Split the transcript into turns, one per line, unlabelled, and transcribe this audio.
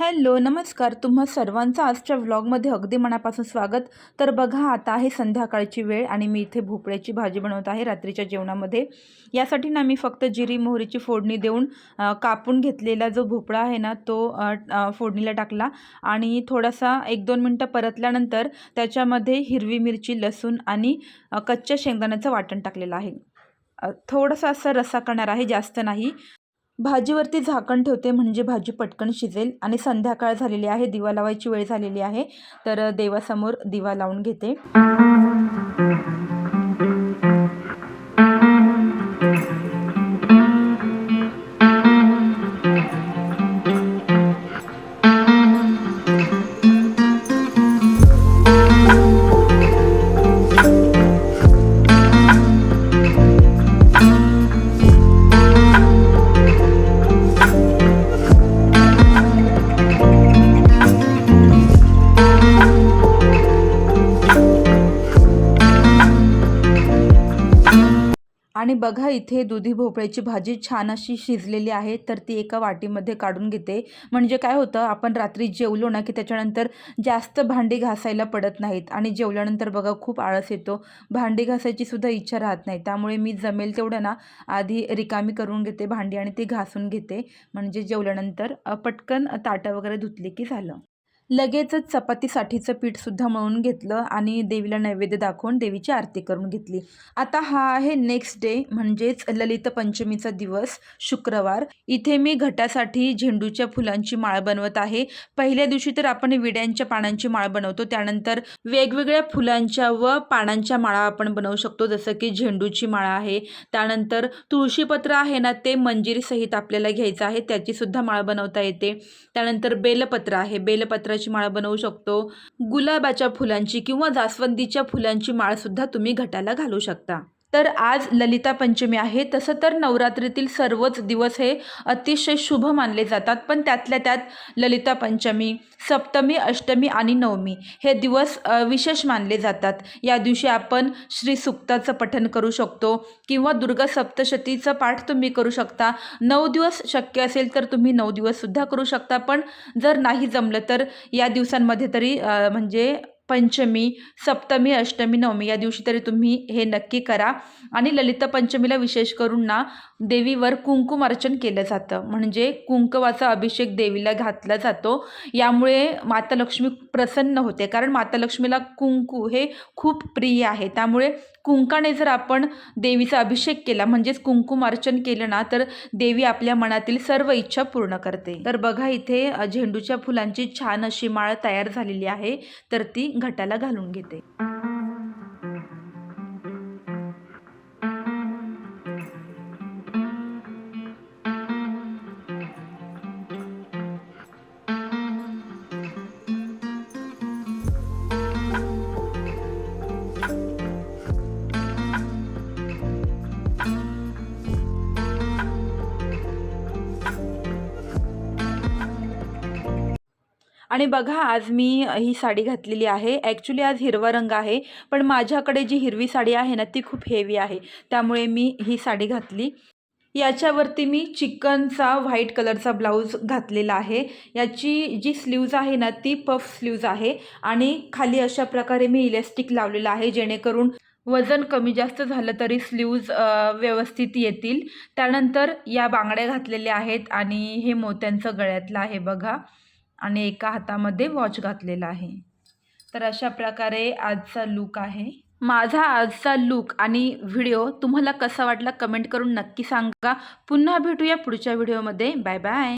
Hello नमस्कार. तुम्हा सर्वांचं आजच्या व्लॉगमध्ये अगदी मनापासून स्वागत. तर बघा आता आहे संध्याकाळची वेळ आणि मी इथे भोपळ्याची भाजी बनवत आहे रात्रीच्या जेवणामध्ये. यासाठी ना मी फक्त जिरी मोहरीची फोडणी देऊन कापून घेतलेला जो भोपळा आहे ना तो फोडणीला टाकला. आणि थोडासा एक दोन मिनटं परतल्यानंतर त्याच्यामध्ये हिरवी मिरची लसूण आणि कच्च्या शेंगदाण्याचं वाटण टाकलेलं आहे. थोडंसं थोडासा असा रस्सा करणार आहे जास्त नाही. भाजीवरती झाकण ठेवते म्हणजे भाजी पटकन शिजेल आणि संध्याकाळ झालेली आहे दिवा लावायची वेळ झालेली आहे तर देवासमोर दिवा लावून घेते. आणि बघा इथे दुधी भोपळ्याची भाजी छान अशी शिजलेली आहे तर ती एका वाटीमध्ये काढून घेते. म्हणजे काय होतं आपण रात्री जेवलो ना की त्याच्यानंतर जास्त भांडी घासायला पडत नाहीत आणि जेवल्यानंतर बघा खूप आळस येतो. भांडी घासायची सुद्धा इच्छा राहत नाही. त्यामुळे मी जमेल तेवढं ना आधी रिकामी करून घेते भांडी आणि ती घासून घेते. म्हणजे जेवल्यानंतर पटकन ताटं वगैरे धुतली की झालं. लगेचच चपातीसाठीचं पीठसुद्धा मळून घेतलं आणि देवीला नैवेद्य दाखवून देवीची आरती करून घेतली. आता हा आहे नेक्स्ट डे म्हणजेच ललित पंचमीचा दिवस शुक्रवार. इथे मी घटासाठी झेंडूच्या फुलांची माळ बनवत आहे. पहिल्या दिवशी तर आपण विड्यांच्या पानांची माळ बनवतो. त्यानंतर वेगवेगळ्या फुलांच्या व पानांच्या माळा आपण बनवू शकतो जसं की झेंडूची माळा आहे. त्यानंतर तुळशीपत्र आहे ना ते मंजिरीसहित आपल्याला घ्यायचं आहे. त्याची सुद्धा माळ बनवता येते. त्यानंतर बेलपत्र आहे. बेलपत्र फुलाची माळ बनवू शकतो. गुलाबाच्या फुलांची किंवा जास्वंदीच्या फुलांची माळसुद्धा तुम्ही घटाला घालू शकता. तर आज ललिता पंचमी आहे. तसं तर नवरात्रीतील सर्वच दिवस हे अतिशय शुभ मानले जातात पण त्यातल्या त्यात ललिता पंचमी सप्तमी अष्टमी आणि नवमी हे दिवस विशेष मानले जातात. या दिवशी आपण श्री सुक्ताचं पठन करू शकतो किंवा दुर्गा सप्तशतीचं पाठ तुम्ही करू शकता. नऊ दिवस शक्य असेल तर तुम्ही नऊ दिवससुद्धा करू शकता पण जर नाही जमलं तर या दिवसांमध्ये तरी म्हणजे पंचमी सप्तमी अष्टमी नवमी या दिवशी तरी तुम्ही हे नक्की करा. आणि ललित पंचमीला विशेष करून ना देवीवर कुंकुम अर्चन केलं जातं. म्हणजे कुंकवाचा अभिषेक देवीला घातला जातो. यामुळे माता लक्ष्मी प्रसन्न होते. कारण माता लक्ष्मीला कुंकू हे खूप प्रिय आहे. त्यामुळे कुंकाने जर आपण देवीचा अभिषेक केला म्हणजेच कुंकुम अर्चन केलं ना तर देवी आपल्या मनातील सर्व इच्छा पूर्ण करते. तर बघा इथे झेंडूच्या फुलांची छान अशी माळ तयार झालेली आहे. तर ती घटाला घालून घेते. आणि बघा आज मी ही साडी घातलेली आहे. ॲक्च्युली आज हिरवा रंग आहे पण माझ्याकडे जी हिरवी साडी आहे ना ती खूप हेवी आहे. त्यामुळे मी ही साडी घातली. याच्यावरती मी चिकनचा व्हाईट कलरचा ब्लाऊज घातलेला आहे. याची जी स्लीव्ज आहे ना ती पफ स्लीव्ज आहे आणि खाली अशा प्रकारे मी इलेस्टिक लावलेलं आहे जेणेकरून वजन कमी जास्त झालं तरी स्लीव्ज व्यवस्थित येतील. त्यानंतर या बांगड्या घातलेल्या आहेत आणि हे मोत्यांचं गळ्यातलं आहे बघा. आणि एका हातामध्ये वॉच घातलेला आहे. तर अशा प्रकारे आजचा लूक आहे. माझा आजचा लूक आणि व्हिडिओ तुम्हाला कसा वाटला कमेंट करून नक्की सांगा. पुन्हा भेटूया पुढच्या व्हिडिओमध्ये. Bye bye.